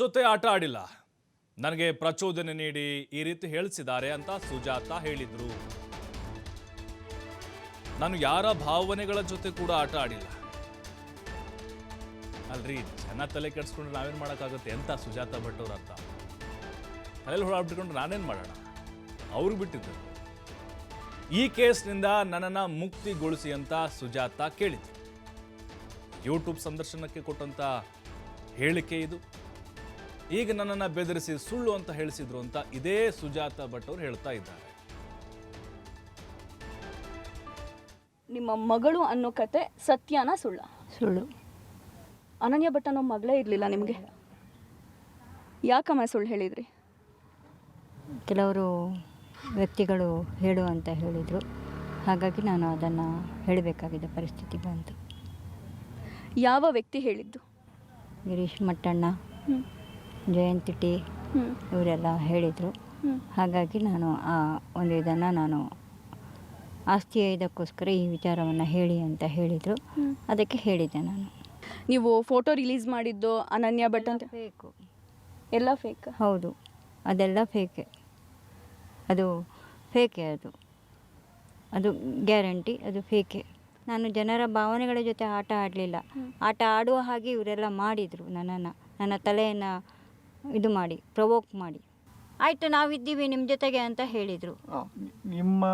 ಜೊತೆ ಆಟ ಆಡಿಲ್ಲ. ನನಗೆ ಪ್ರಚೋದನೆ ನೀಡಿ ಈ ರೀತಿ ಹೇಳಿಸಿದ್ದಾರೆ ಅಂತ ಸುಜಾತ ಹೇಳಿದ್ರು. ನಾನು ಯಾರ ಭಾವನೆಗಳ ಜೊತೆ ಕೂಡ ಆಟ ಆಡಿಲ್ಲ. ಅಲ್ರಿ, ಜನ ತಲೆ ಕೆಡಿಸ್ಕೊಂಡ್ರೆ ನಾವೇನ್ ಮಾಡೋಕ್ಕಾಗುತ್ತೆ? ಎಂತ ಸುಜಾತ ಭಟ್ ಅವ್ರ ಅರ್ಥ ತಲೆಯಲ್ಲಿ ಹೊಳಾಡ್ಬಿಟ್ಕೊಂಡು ನಾನೇನ್ ಮಾಡೋಣ? ಅವ್ರಿಗೆ ಬಿಟ್ಟಿದ್ರು. ಈ ಕೇಸ್ನಿಂದ ನನ್ನನ್ನ ಮುಕ್ತಿಗೊಳಿಸಿ ಅಂತ ಸುಜಾತ ಕೇಳಿದ್ರು. ಯೂಟ್ಯೂಬ್ ಸಂದರ್ಶನಕ್ಕೆ ಕೊಟ್ಟಂತ ಹೇಳಿಕೆ ಇದು. ಈಗ ನನ್ನನ್ನು ಬೆದರಿಸಿ ಸುಳ್ಳು ಅಂತ ಹೇಳಿಸಿದ್ರು ಅಂತ ಇದೇ ಸುಜಾತ ಭಟ್ ಅವರು ಹೇಳ್ತಾ ಇದ್ದಾರೆ. ನಿಮ್ಮ ಮಗಳು ಅನ್ನೋ ಕತೆ ಸತ್ಯನ ಸುಳ್ಳ. ಸುಳ್ಳು. ಅನನ್ಯ ಭಟ್ ಅನ್ನೋ ಮಗಳೇ ಇರಲಿಲ್ಲ ನಿಮಗೆ? ಯಾಕಮ್ಮ ಸುಳ್ಳು ಹೇಳಿದ್ರಿ? ಕೆಲವರು ವ್ಯಕ್ತಿಗಳು ಹೇಳು ಅಂತ ಹೇಳಿದರು. ಹಾಗಾಗಿ ನಾನು ಅದನ್ನು ಹೇಳಬೇಕಾಗಿದ್ದ ಪರಿಸ್ಥಿತಿ ಬಂತು. ಯಾವ ವ್ಯಕ್ತಿ ಹೇಳಿದ್ದು? ಗಿರೀಶ್ ಮಟ್ಟಣ್ಣ. ಹ್ಞೂ ಜಯಂತಿ ಟಿ ಇವರೆಲ್ಲ ಹೇಳಿದರು. ಹಾಗಾಗಿ ನಾನು ಆ ಒಂದು ಇದನ್ನು ನಾನು ಆಸ್ತಿ ಇದಕ್ಕೋಸ್ಕರ ಈ ವಿಚಾರವನ್ನು ಹೇಳಿ ಅಂತ ಹೇಳಿದರು. ಅದಕ್ಕೆ ಹೇಳಿದ್ದೆ ನಾನು. ನೀವು ಫೋಟೋ ರಿಲೀಸ್ ಮಾಡಿದ್ದು ಅನನ್ಯ ಭಟ್ ಅಂತ? ಫೇಕು ಎಲ್ಲ ಫೇಕ್ ಹೌದು. ಅದೆಲ್ಲ ಫೇಕೆ ಅದು ಫೇಕೆ ಅದು. ಅದು ಗ್ಯಾರಂಟಿ ಅದು ಫೇಕೆ ನಾನು ಜನರ ಭಾವನೆಗಳ ಜೊತೆ ಆಟ ಆಡಲಿಲ್ಲ. ಆಟ ಆಡುವ ಹಾಗೆ ಇವರೆಲ್ಲ ಮಾಡಿದರು ನನ್ನನ್ನು. ನನ್ನ ತಲೆಯನ್ನು ಇದು ಮಾಡಿ ಪ್ರವೋಕ್ ಮಾಡಿ. ಆಯಿತು ನಾವಿದ್ದೀವಿ ನಿಮ್ಮ ಜೊತೆಗೆ ಅಂತ ಹೇಳಿದರು. ಆ, ನಿಮ್ಮ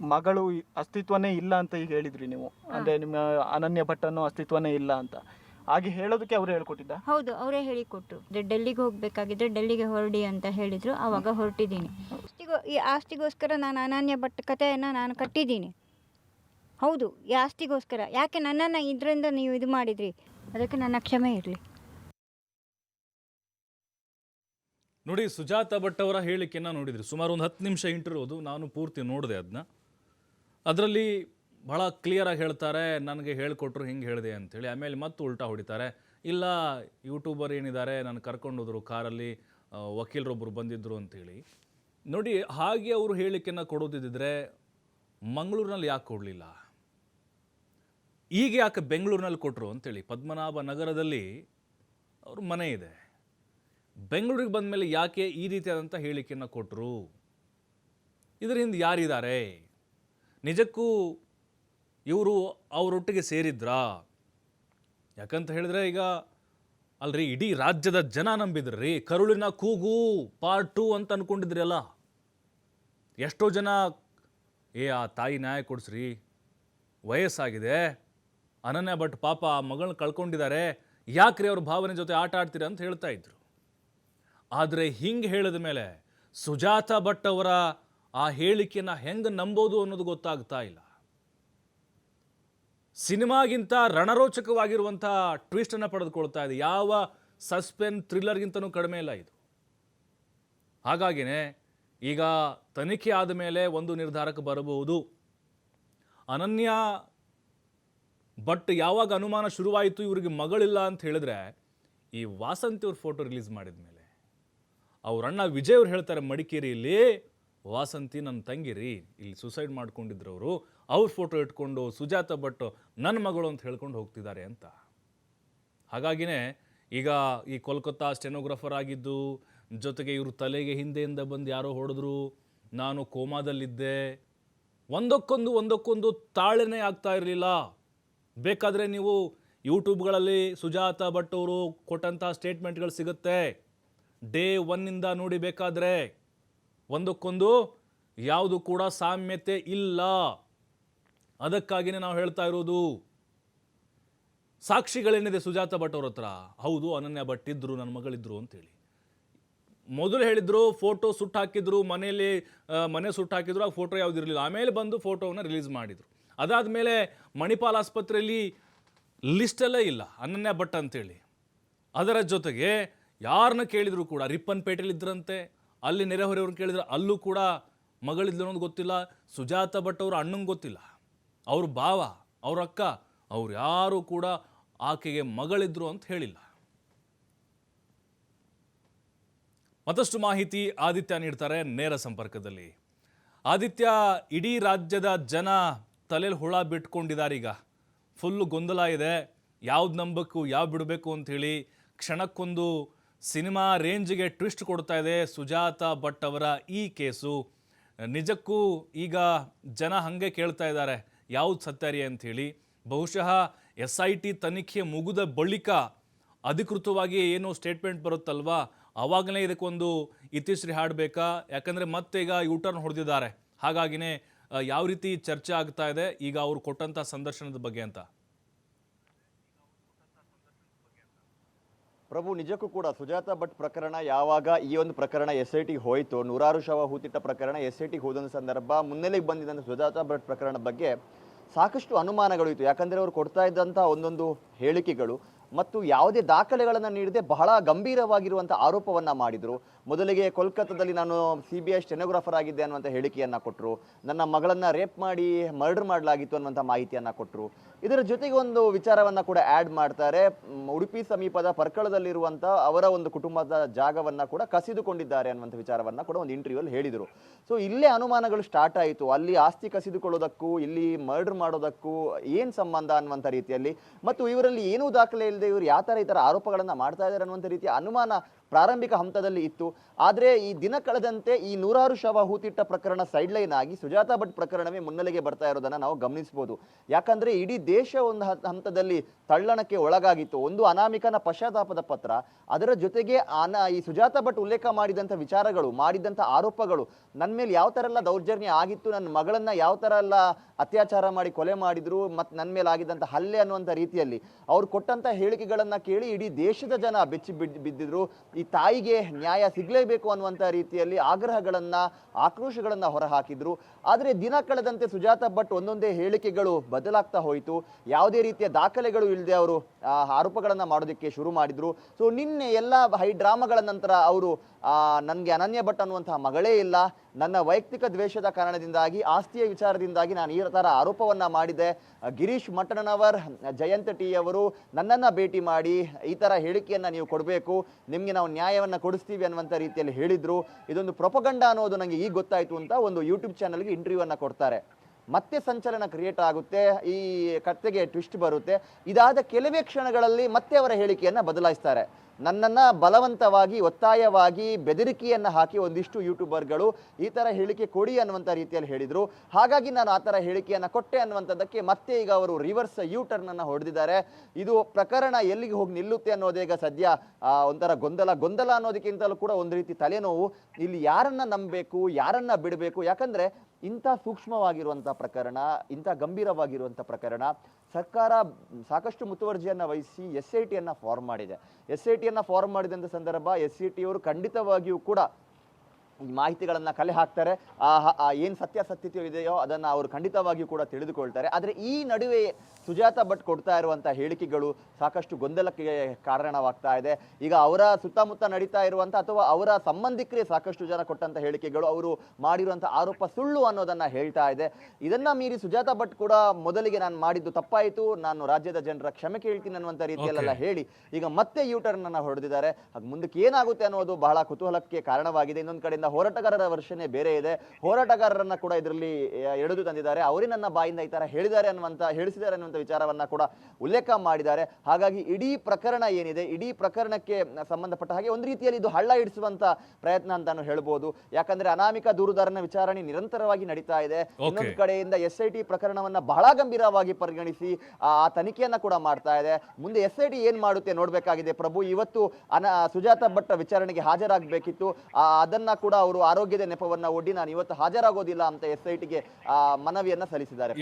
ಮಗಳು ಅಸ್ತಿತ್ವನೇ ಇಲ್ಲ ಅಂತ ಈಗ ಹೇಳಿದ್ರಿ ನೀವು. ಅಂದ್ರೆ ನಿಮ್ಮ ಅನನ್ಯ ಭಟ್ ಅನ್ನೋ ಅಸ್ತಿತ್ವನೇ ಇಲ್ಲ ಅಂತ. ಹಾಗೆ ಹೇಳೋದಕ್ಕೆ ಅವ್ರು ಹೇಳ್ಕೊಟ್ಟಿದ್ದ? ಹೌದು ಅವರೇ ಹೇಳಿಕೊಟ್ರು. ಡೆಲ್ಲಿಗೆ ಹೋಗಬೇಕಾಗಿದ್ರೆ ಡೆಲ್ಲಿಗೆ ಹೊರಡಿ ಅಂತ ಹೇಳಿದರು. ಆವಾಗ ಹೊರಟಿದ್ದೀನಿ. ಆಸ್ತಿಗೋ ಈ ಆಸ್ತಿಗೋಸ್ಕರ ನಾನು ಅನನ್ಯ ಭಟ್ ಕಥೆಯನ್ನು ನಾನು ಕಟ್ಟಿದ್ದೀನಿ. ಹೌದು ಈ ಆಸ್ತಿಗೋಸ್ಕರ. ಯಾಕೆ ನನ್ನನ್ನು ಇದರಿಂದ ನೀವು ಇದು ಮಾಡಿದ್ರಿ? ಅದಕ್ಕೆ ನನ್ನ ಕ್ಷಮೆ ಇರಲಿ. ನೋಡಿ, ಸುಜಾತ ಭಟ್ ಅವರ ಹೇಳಿಕೆಯನ್ನು ನೋಡಿದ್ರಿ. ಸುಮಾರು ಒಂದು ಹತ್ತು ನಿಮಿಷ ಇಂಟರ್ವ್ಯೂ ಅದು ನಾನು ಪೂರ್ತಿ ನೋಡಿದೆ ಅದನ್ನ ಅದರಲ್ಲಿ ಭಾಳ ಕ್ಲಿಯರಾಗಿ ಹೇಳ್ತಾರೆ, ನನಗೆ ಹೇಳಿಕೊಟ್ರು ಹಿಂಗೆ ಹೇಳಿದೆ ಅಂಥೇಳಿ ಆಮೇಲೆ ಮತ್ತೆ ಉಲ್ಟಾ ಹೊಡಿತಾರೆ. ಇಲ್ಲ ಯೂಟ್ಯೂಬರ್ ಏನಿದ್ದಾರೆ, ನಾನು ಕರ್ಕೊಂಡೋದ್ರು ಕಾರಲ್ಲಿ ವಕೀಲರೊಬ್ಬರು ಬಂದಿದ್ದರು ಅಂಥೇಳಿ ನೋಡಿ, ಹಾಗೆ ಅವರು ಹೇಳಿಕೆಯನ್ನು ಕೊಡೋದಿದ್ದರೆ ಮಂಗಳೂರಿನಲ್ಲಿ ಯಾಕೆ ಕೊಡಲಿಲ್ಲ? ಈಗ ಯಾಕೆ ಬೆಂಗಳೂರಿನಲ್ಲಿ ಕೊಟ್ಟರು ಅಂಥೇಳಿ ಪದ್ಮನಾಭ ನಗರದಲ್ಲಿ ಅವ್ರ ಮನೆ ಇದೆ. ಬೆಂಗಳೂರಿಗೆ ಬಂದ ಮೇಲೆ ಯಾಕೆ ಈ ರೀತಿಯಾದಂಥ ಹೇಳಿಕೆಯನ್ನು ಕೊಟ್ಟರು ಇದರಿಂದ ಯಾರಿದ್ದಾರೆ? ನಿಜಕ್ಕೂ ಇವರು ಅವರೊಟ್ಟಿಗೆ ಸೇರಿದ್ರಾ? ಯಾಕಂತ ಹೇಳಿದ್ರೆ ಈಗ ಅಲ್ರಿ, ಇಡೀ ರಾಜ್ಯದ ಜನ ನಂಬಿದ್ರಿ ಕರುಳಿನ ಕೂಗು ಪಾರ್ಟ್ ಟು ಅಂತ ಅಂದ್ಕೊಂಡಿದ್ರಿ ಅಲ್ಲ? ಎಷ್ಟೋ ಜನ, ಏ, ಆ ತಾಯಿ ನ್ಯಾಯ ಕೊಡಿಸ್ರಿ. ವಯಸ್ಸಾಗಿದೆ. ಅನನ್ಯ ಭಟ್ ಪಾಪ ಆ ಮಗಳನ್ನ ಕಳ್ಕೊಂಡಿದ್ದಾರೆ. ಯಾಕ್ರಿ ಅವ್ರ ಭಾವನೆ ಜೊತೆ ಆಟ ಆಡ್ತೀರಾ? ಅಂತ ಹೇಳ್ತಾ ಇದ್ರು. ಆದರೆ ಹಿಂಗೆ ಹೇಳಿದ ಮೇಲೆ ಸುಜಾತ ಭಟ್ ಅವರ ಆ ಹೇಳಿಕೆಯನ್ನು ಹೆಂಗೆ ನಂಬೋದು ಅನ್ನೋದು ಗೊತ್ತಾಗ್ತಾ ಇಲ್ಲ. ಸಿನಿಮಾಗಿಂತ ರಣರೋಚಕವಾಗಿರುವಂಥ ಟ್ವಿಸ್ಟನ್ನು ಪಡೆದುಕೊಳ್ತಾ ಇದೆ. ಯಾವ ಸಸ್ಪೆನ್ ಥ್ರಿಲ್ಲರ್ಗಿಂತನೂ ಕಡಿಮೆ ಇಲ್ಲ ಇದು. ಹಾಗಾಗಿನೇ ಈಗ ತನಿಖೆ ಆದ ಮೇಲೆ ಒಂದು ನಿರ್ಧಾರಕ್ಕೆ ಬರಬಹುದು. ಅನನ್ಯ ಬಟ್ ಯಾವಾಗ ಅನುಮಾನ ಶುರುವಾಯಿತು, ಇವರಿಗೆ ಮಗಳಿಲ್ಲ ಅಂತ ಹೇಳಿದ್ರೆ ಈ ವಾಸಂತಿ ಅವ್ರ ಫೋಟೋ ರಿಲೀಸ್ ಮಾಡಿದ ಮೇಲೆ ಅವ್ರ ಅಣ್ಣ ವಿಜಯ್ ಅವ್ರು ಹೇಳ್ತಾರೆ ಮಡಿಕೇರಿಯಲ್ಲಿ ವಾಸಂತಿ ನನ್ನ ತಂಗಿರಿ ಇಲ್ಲಿ ಸುಸೈಡ್ ಮಾಡ್ಕೊಂಡಿದ್ರು ಅವರು. ಅವ್ರ ಫೋಟೋ ಇಟ್ಕೊಂಡು ಸುಜಾತ ಭಟ್ ನನ್ನ ಮಗಳು ಅಂತ ಹೇಳ್ಕೊಂಡು ಹೋಗ್ತಿದ್ದಾರೆ ಅಂತ. ಹಾಗಾಗಿನೇ ಈಗ ಈ ಕೋಲ್ಕತ್ತಾ ಸ್ಟೆನೋಗ್ರಾಫರ್ ಆಗಿದ್ದು, ಜೊತೆಗೆ ಇವರು ತಲೆಗೆ ಹಿಂದೆಯಿಂದ ಬಂದು ಯಾರೋ ಹೊಡೆದ್ರು, ನಾನು ಕೋಮಾದಲ್ಲಿದ್ದೆ. ಒಂದಕ್ಕೊಂದು ಒಂದಕ್ಕೊಂದು ತಾಳೆನೇ ಆಗ್ತಾ ಇರಲಿಲ್ಲ. ಬೇಕಾದರೆ ನೀವು ಯೂಟ್ಯೂಬ್ಗಳಲ್ಲಿ ಸುಜಾತ ಭಟ್ ಅವರು ಕೊಟ್ಟಂಥ ಸ್ಟೇಟ್ಮೆಂಟ್ಗಳು ಸಿಗುತ್ತೆ. ಡೇ ಒನ್ನಿಂದ ನೋಡಿ ಬೇಕಾದರೆ ಒಂದಕ್ಕೊಂದು ಯಾವುದು ಕೂಡ ಸಾಮ್ಯತೆ ಇಲ್ಲ. ಅದಕ್ಕಾಗಿಯೇ ನಾವು ಹೇಳ್ತಾ ಇರೋದು, ಸಾಕ್ಷಿಗಳೇನಿದೆ ಸುಜಾತ ಭಟ್ ಅವ್ರ ಹತ್ರ? ಹೌದು, ಅನನ್ಯ ಭಟ್ ಇದ್ರು, ನನ್ನ ಮಗಳಿದ್ರು ಅಂತೇಳಿ. ಮೊದಲು ಹೇಳಿದ್ರು ಫೋಟೋ ಸುಟ್ಟು ಹಾಕಿದ್ರು ಮನೆಯಲ್ಲಿ ಮನೆ ಸುಟ್ಟು ಹಾಕಿದ್ರು, ಆ ಫೋಟೋ ಯಾವ್ದು ಇರಲಿಲ್ಲ. ಆಮೇಲೆ ಬಂದು ಫೋಟೋವನ್ನು ರಿಲೀಸ್ ಮಾಡಿದರು. ಅದಾದಮೇಲೆ ಮಣಿಪಾಲ್ ಆಸ್ಪತ್ರೆಯಲ್ಲಿ ಲಿಸ್ಟಲ್ಲೇ ಇಲ್ಲ, ಅನನ್ಯ ಭಟ್ ಅಂತೇಳಿ. ಅದರ ಜೊತೆಗೆ ಯಾರನ್ನ ಕೇಳಿದ್ರು ಕೂಡ ರಿಪ್ಪನ್ಪೇಟೆಯಲ್ಲಿ ಇದ್ರಂತೆ, ಅಲ್ಲಿ ನೆರೆಹೊರೆಯವ್ರನ್ನ ಕೇಳಿದ್ರೆ ಅಲ್ಲೂ ಕೂಡ ಮಗಳಿದ್ಲು ಅನ್ನೋದು ಗೊತ್ತಿಲ್ಲ, ಸುಜಾತ ಭಟ್ ಅವ್ರ ಅಣ್ಣಂಗೆ ಗೊತ್ತಿಲ್ಲ. ಅವ್ರ ಭಾವ, ಅವ್ರ ಅಕ್ಕ, ಅವ್ರು ಯಾರು ಕೂಡ ಆಕೆಗೆ ಮಗಳಿದ್ರು ಅಂತ ಹೇಳಿಲ್ಲ. ಮತ್ತಷ್ಟು ಮಾಹಿತಿ ಆದಿತ್ಯ ನೀಡ್ತಾರೆ ನೇರ ಸಂಪರ್ಕದಲ್ಲಿ. ಆದಿತ್ಯ, ಇಡೀ ರಾಜ್ಯದ ಜನ ತಲೆಯಲ್ಲಿ ಹುಳ ಬಿಟ್ಕೊಂಡಿದ್ದಾರೆ ಈಗ. ಫುಲ್ಲು ಗೊಂದಲ ಇದೆ. ಯಾವ್ದು ನಂಬಬೇಕು ಯಾವ್ದು ಬಿಡಬೇಕು ಅಂತ ಹೇಳಿ ಕ್ಷಣಕ್ಕೊಂದು ಸಿನಿಮಾ ರೇಂಜ್ಗೆ ಟ್ವಿಸ್ಟ್ ಕೊಡ್ತಾ ಇದೆ ಸುಜಾತ ಭಟ್ ಅವರ ಈ ಕೇಸು. ನಿಜಕ್ಕೂ ಈಗ ಜನ ಹಾಗೆ ಕೇಳ್ತಾ ಇದ್ದಾರೆ, ಯಾವ್ದು ಸತ್ಯಾರಿ ಅಂಥೇಳಿ. ಬಹುಶಃ ಎಸ್ ಐ ಟಿ ತನಿಖೆ ಮುಗಿದ ಬಳಿಕ ಅಧಿಕೃತವಾಗಿ ಏನು ಸ್ಟೇಟ್ಮೆಂಟ್ ಬರುತ್ತಲ್ವಾ? ಆವಾಗಲೇ ಇದಕ್ಕೊಂದು ಇತಿಶ್ರೀ ಹಾಡಬೇಕಾ? ಯಾಕಂದರೆ ಮತ್ತೆ ಈಗ ಯೂಟರ್ನ್ ಹೊಡೆದಿದ್ದಾರೆ. ಹಾಗಾಗಿನೇ ಯಾವ ರೀತಿ ಚರ್ಚೆ ಆಗ್ತಾ ಇದೆ, ಈಗ ಅವರು ಕೊಟ್ಟಂಥ ಸಂದರ್ಶನದ ಬಗ್ಗೆ ಅಂತ. ಪ್ರಭು ನಿಜಕ್ಕೂ ಕೂಡ ಸುಜಾತ ಭಟ್ ಪ್ರಕರಣ ಯಾವಾಗ ಈ ಒಂದು ಪ್ರಕರಣ ಎಸ್ ಐ ಟಿಗೆ ಹೋಯಿತು, ನೂರಾರು ಶವ ಹೂತಿಟ್ಟ ಪ್ರಕರಣ ಎಸ್ ಐ ಟಿಗೆ ಹೋದಂಥ ಸಂದರ್ಭ ಮುನ್ನೆಲೆಗೆ ಬಂದಿದ್ದಂಥ ಸುಜಾತ ಭಟ್ ಪ್ರಕರಣ ಬಗ್ಗೆ ಸಾಕಷ್ಟು ಅನುಮಾನಗಳು ಇತ್ತು. ಯಾಕಂದರೆ ಅವರು ಕೊಡ್ತಾ ಇದ್ದಂಥ ಒಂದೊಂದು ಹೇಳಿಕೆಗಳು ಮತ್ತು ಯಾವುದೇ ದಾಖಲೆಗಳನ್ನು ನೀಡದೆ ಬಹಳ ಗಂಭೀರವಾಗಿರುವಂಥ ಆರೋಪವನ್ನ ಮಾಡಿದರು. ಮೊದಲಿಗೆ ಕೋಲ್ಕತ್ತಾದಲ್ಲಿ ನಾನು ಸಿ ಬಿ ಐ ಸ್ಟೆನೋಗ್ರಾಫರ್ ಆಗಿದ್ದೆ ಅನ್ನುವಂಥ ಹೇಳಿಕೆಯನ್ನ ಕೊಟ್ಟರು ನನ್ನ ಮಗಳನ್ನ ರೇಪ್ ಮಾಡಿ ಮರ್ಡರ್ ಮಾಡಲಾಗಿತ್ತು ಅನ್ನುವಂಥ ಮಾಹಿತಿಯನ್ನ ಕೊಟ್ಟರು ಇದರ ಜೊತೆಗೆ ಒಂದು ವಿಚಾರವನ್ನ ಕೂಡ ಆ್ಯಡ್ ಮಾಡ್ತಾರೆ. ಉಡುಪಿ ಸಮೀಪದ ಪರ್ಕಳದಲ್ಲಿರುವಂಥ ಅವರ ಒಂದು ಕುಟುಂಬದ ಜಾಗವನ್ನ ಕೂಡ ಕಸಿದುಕೊಂಡಿದ್ದಾರೆ ಅನ್ನುವಂಥ ವಿಚಾರವನ್ನ ಕೂಡ ಒಂದು ಇಂಟರ್ವ್ಯೂಲ್ಲಿ ಹೇಳಿದರು. ಸೊ ಇಲ್ಲೇ ಅನುಮಾನಗಳು ಸ್ಟಾರ್ಟ್ ಆಯಿತು. ಅಲ್ಲಿ ಆಸ್ತಿ ಕಸಿದುಕೊಳ್ಳೋದಕ್ಕೂ, ಇಲ್ಲಿ ಮರ್ಡರ್ ಮಾಡೋದಕ್ಕೂ ಏನು ಸಂಬಂಧ ಅನ್ನುವಂಥ ರೀತಿಯಲ್ಲಿ. ಮತ್ತು ಇವರಲ್ಲಿ ಏನೂ ದಾಖಲೆ ಇಲ್ಲದೆ ಇವರು ಯಾವ ಥರ ಈ ಥರ ಆರೋಪಗಳನ್ನು ಮಾಡ್ತಾ ಇದ್ದಾರೆ ಅನ್ನುವಂಥ ರೀತಿಯ ಅನುಮಾನ ಪ್ರಾರಂಭಿಕ ಹಂತದಲ್ಲಿ ಇತ್ತು. ಆದರೆ ಈ ದಿನ ಕಳೆದಂತೆ ಈ ನೂರಾರು ಶವ ಹೂತಿಟ್ಟ ಪ್ರಕರಣ ಸೈಡ್ಲೈನ್ ಆಗಿ ಸುಜಾತ ಭಟ್ ಪ್ರಕರಣವೇ ಮುನ್ನೆಲೆಗೆ ಬರ್ತಾ ಇರೋದನ್ನು ನಾವು ಗಮನಿಸಬಹುದು ಯಾಕಂದರೆ ಇಡೀ ದೇಶ ಒಂದು ಹಂತದಲ್ಲಿ ತಳ್ಳಣಕ್ಕೆ ಒಳಗಾಗಿತ್ತು. ಒಂದು ಅನಾಮಿಕನ ಪಶ್ಚಾತ್ತಾಪದ ಪತ್ರ, ಅದರ ಜೊತೆಗೆ ಅನ, ಈ ಸುಜಾತಾ ಭಟ್ ಉಲ್ಲೇಖ ಮಾಡಿದಂಥ ವಿಚಾರಗಳು, ಮಾಡಿದಂಥ ಆರೋಪಗಳು ನನ್ನ ಮೇಲೆ ಯಾವ ಥರ ಎಲ್ಲ ದೌರ್ಜನ್ಯ ಆಗಿತ್ತು, ನನ್ನ ಮಗಳನ್ನ ಯಾವ ಥರ ಎಲ್ಲ ಅತ್ಯಾಚಾರ ಮಾಡಿ ಕೊಲೆ ಮಾಡಿದ್ರು ಮತ್ತು ನನ್ನ ಮೇಲೆ ಆಗಿದ್ದಂಥ ಹಲ್ಲೆ ಅನ್ನುವಂಥ ರೀತಿಯಲ್ಲಿ, ಅವ್ರು ಕೊಟ್ಟಂಥ ಹೇಳಿಕೆಗಳನ್ನು ಕೇಳಿ ಇಡೀ ದೇಶದ ಜನ ಬೆಚ್ಚಿ ಬಿದ್ದು ಬಿದ್ದಿದ್ರು. ಈ ತಾಯಿಗೆ ನ್ಯಾಯ ಸಿಗಲೇಬೇಕು ಅನ್ನುವಂಥ ರೀತಿಯಲ್ಲಿ ಆಗ್ರಹಗಳನ್ನ, ಆಕ್ರೋಶಗಳನ್ನು ಹೊರಹಾಕಿದ್ರು. ಆದರೆ ದಿನ ಕಳೆದಂತೆ ಸುಜಾತ ಭಟ್ ಒಂದೊಂದೇ ಹೇಳಿಕೆಗಳು ಬದಲಾಗ್ತಾ ಹೋಯಿತು. ಯಾವುದೇ ರೀತಿಯ ದಾಖಲೆಗಳು ಇಲ್ಲದೆ ಅವರು ಆರೋಪಗಳನ್ನು ಮಾಡೋದಕ್ಕೆ ಶುರು ಮಾಡಿದ್ರು. ಸೊ ನಿನ್ನೆ ಎಲ್ಲ ಹೈ ಡ್ರಾಮಾಗಳ ನಂತರ ಅವರು ನನಗೆ ಅನನ್ಯ ಭಟ್ ಅನ್ನುವಂತಹ ಮಗಳೇ ಇಲ್ಲ. ನನ್ನ ವೈಯಕ್ತಿಕ ದ್ವೇಷದ ಕಾರಣದಿಂದಾಗಿ, ಆಸ್ತಿಯ ವಿಚಾರದಿಂದಾಗಿ ನಾನು ಈ ಥರ ಆರೋಪವನ್ನ ಮಾಡಿದೆ ಗಿರೀಶ್ ಮಠನವರ್ ಜಯಂತ ಟಿ ಅವರು ನನ್ನನ್ನ ಭೇಟಿ ಮಾಡಿ ಈ ಥರ ಹೇಳಿಕೆಯನ್ನು ನೀವು ಕೊಡಬೇಕು. ನಿಮಗೆ ನಾವು ನ್ಯಾಯವನ್ನ ಕೊಡಿಸ್ತೀವಿ ಅನ್ನುವಂಥ ರೀತಿಯಲ್ಲಿ ಹೇಳಿದರು. ಇದೊಂದು ಪ್ರೊಪಗಂಡ ಅನ್ನೋದು ನನಗೆ ಈಗ ಗೊತ್ತಾಯಿತು ಅಂತ ಒಂದು ಯೂಟ್ಯೂಬ್ ಚಾನಲ್ಗೆ ಇಂಟರ್ವ್ಯೂ ಅನ್ನ ಕೊಡ್ತಾರೆ. ಮತ್ತೆ ಸಂಚಲನ ಕ್ರಿಯೇಟ್ ಆಗುತ್ತೆ. ಈ ಕತ್ತೆಗೆ ಟ್ವಿಸ್ಟ್ ಬರುತ್ತೆ. ಇದಾದ ಕೆಲವೇ ಕ್ಷಣಗಳಲ್ಲಿ ಮತ್ತೆ ಅವರ ಹೇಳಿಕೆಯನ್ನು ಬದಲಾಯಿಸ್ತಾರೆ. ನನ್ನನ್ನ ಬಲವಂತವಾಗಿ, ಒತ್ತಾಯವಾಗಿ ಬೆದರಿಕೆಯನ್ನು ಹಾಕಿ ಒಂದಿಷ್ಟು ಯೂಟ್ಯೂಬರ್ಗಳು ಈ ಥರ ಹೇಳಿಕೆ ಕೊಡಿ ಅನ್ನುವಂಥ ರೀತಿಯಲ್ಲಿ ಹೇಳಿದರು. ಹಾಗಾಗಿ ನಾನು ಆ ಥರ ಹೇಳಿಕೆಯನ್ನು ಕೊಟ್ಟೆ ಅನ್ನುವಂಥದ್ದಕ್ಕೆ ಮತ್ತೆ ಈಗ ಅವರು ರಿವರ್ಸ್ ಯೂ ಟರ್ನನ್ನು ಹೊಡೆದಿದ್ದಾರೆ. ಇದು ಪ್ರಕರಣ ಎಲ್ಲಿಗೆ ಹೋಗಿ ನಿಲ್ಲುತ್ತೆ ಅನ್ನೋದೇ ಈಗ ಸದ್ಯ ಒಂಥರ ಗೊಂದಲ. ಗೊಂದಲ ಅನ್ನೋದಕ್ಕಿಂತಲೂ ಕೂಡ ಒಂದು ರೀತಿ ತಲೆನೋವು. ಇಲ್ಲಿ ಯಾರನ್ನ ನಂಬಬೇಕು, ಯಾರನ್ನ ಬಿಡಬೇಕು, ಯಾಕಂದರೆ ಇಂಥ ಸೂಕ್ಷ್ಮವಾಗಿರುವಂಥ ಪ್ರಕರಣ, ಇಂಥ ಗಂಭೀರವಾಗಿರುವಂಥ ಪ್ರಕರಣ ಸರ್ಕಾರ ಸಾಕಷ್ಟು ಮುತುವರ್ಜಿಯನ್ನು ವಹಿಸಿ ಎಸ್ ಐ ಟಿಯನ್ನು ಫಾರ್ಮ್ ಮಾಡಿದೆ. ಎಸ್ ಐ ಟಿಯನ್ನು ಫಾರ್ಮ್ ಮಾಡಿದಂಥ ಸಂದರ್ಭ ಎಸ್ ಐ ಟಿಯವರು ಖಂಡಿತವಾಗಿಯೂ ಕೂಡ ಈ ಮಾಹಿತಿಗಳನ್ನ ಕಲೆ ಹಾಕ್ತಾರೆ. ಆ ಏನು ಸತ್ಯಾಸತ್ಯತೆ ಇದೆಯೋ ಅದನ್ನ ಅವರು ಖಂಡಿತವಾಗಿಯೂ ಕೂಡ ತಿಳಿದುಕೊಳ್ತಾರೆ. ಆದರೆ ಈ ನಡುವೆ ಸುಜಾತ ಭಟ್ ಕೊಡ್ತಾ ಇರುವಂಥ ಹೇಳಿಕೆಗಳು ಸಾಕಷ್ಟು ಗೊಂದಲಕ್ಕೆ ಕಾರಣವಾಗ್ತಾ ಇದೆ. ಈಗ ಅವರ ಸುತ್ತಮುತ್ತ ನಡೀತಾ ಇರುವಂಥ ಅಥವಾ ಅವರ ಸಂಬಂಧಿಕರೇ ಸಾಕಷ್ಟು ಜನ ಕೊಟ್ಟಂತ ಹೇಳಿಕೆಗಳು ಅವರು ಮಾಡಿರುವಂಥ ಆರೋಪ ಸುಳ್ಳು ಅನ್ನೋದನ್ನ ಹೇಳ್ತಾ ಇದೆ. ಇದನ್ನ ಮೀರಿ ಸುಜಾತ ಭಟ್ ಕೂಡ ಮೊದಲಿಗೆ ನಾನು ಮಾಡಿದ್ದು ತಪ್ಪಾಯಿತು ನಾನು ರಾಜ್ಯದ ಜನರ ಕ್ಷಮೆ ಕೇಳ್ತೀನಿ ಅನ್ನುವಂತ ರೀತಿಯಲ್ಲೆಲ್ಲ ಹೇಳಿ ಈಗ ಮತ್ತೆ ಯೂ ಟರ್ನ್ ಅನ್ನ ಹೊಡೆದಿದ್ದಾರೆ. ಅದು ಮುಂದಕ್ಕೆ ಏನಾಗುತ್ತೆ ಅನ್ನೋದು ಬಹಳ ಕುತೂಹಲಕ್ಕೆ ಕಾರಣವಾಗಿದೆ. ಇನ್ನೊಂದು ಕಡೆಯಿಂದ ಹೋರಾಟಗಾರರ ವರ್ಷನೇ ಬೇರೆ ಇದೆ. ಹೋರಾಟಗಾರರನ್ನ ಕೂಡ ಇದರಲ್ಲಿ ಎಳೆದು ತಂದಿದ್ದಾರೆ. ಅವರೇ ನನ್ನ ಬಾಯಿಂದ ಈ ತರ ಹೇಳಿದ್ದಾರೆ ಅನ್ನುವಂತ ಹೇಳಿಸಿದ್ದಾರೆ ಅನ್ನುವಂಥ ವಿಚಾರವನ್ನ ಕೂಡ ಉಲ್ಲೇಖ ಮಾಡಿದ್ದಾರೆ. ಹಾಗಾಗಿ ಇಡೀ ಪ್ರಕರಣ ಏನಿದೆ ಇಡೀ ಪ್ರಕರಣಕ್ಕೆ ಸಂಬಂಧಪಟ್ಟ ಹಾಗೆ ಒಂದು ರೀತಿಯಲ್ಲಿ ಇದು ಹಳ್ಳ ಇಡಿಸುವಂತ ಪ್ರಯತ್ನ ಅಂತಾನು ಹೇಳ್ಬೋದು. ಯಾಕಂದ್ರೆ ಅನಾಮಿಕ ದೂರುದಾರನ ವಿಚಾರಣೆ ನಿರಂತರವಾಗಿ ನಡೀತಾ ಇದೆ. ಇನ್ನೊಂದು ಕಡೆಯಿಂದ ಎಸ್ ಐ ಟಿ ಪ್ರಕರಣವನ್ನ ಬಹಳ ಗಂಭೀರವಾಗಿ ಪರಿಗಣಿಸಿ ಆ ತನಿಖೆಯನ್ನ ಕೂಡ ಮಾಡ್ತಾ ಇದೆ. ಮುಂದೆ ಎಸ್ ಐ ಟಿ ಏನ್ ಮಾಡುತ್ತೆ ನೋಡ್ಬೇಕಾಗಿದೆ. ಪ್ರಭು ಇವತ್ತು ಅನ ಸುಜಾತ ಭಟ್ ವಿಚಾರಣೆಗೆ ಹಾಜರಾಗಬೇಕಿತ್ತು. ಅದನ್ನ ಕೂಡ ಅವರು ಆರೋಗ್ಯದ ನೆಪವನ್ನ ಒಡ್ಡಿ ನಾನು ಇವತ್ತು ಹಾಜರಾಗೋದಿಲ್ಲ ಅಂತ ಎಸ್ ಐ ಟಿಗೆ ಮನವಿಯನ್ನ ಸಲ್ಲಿಸಿದ್ದಾರೆ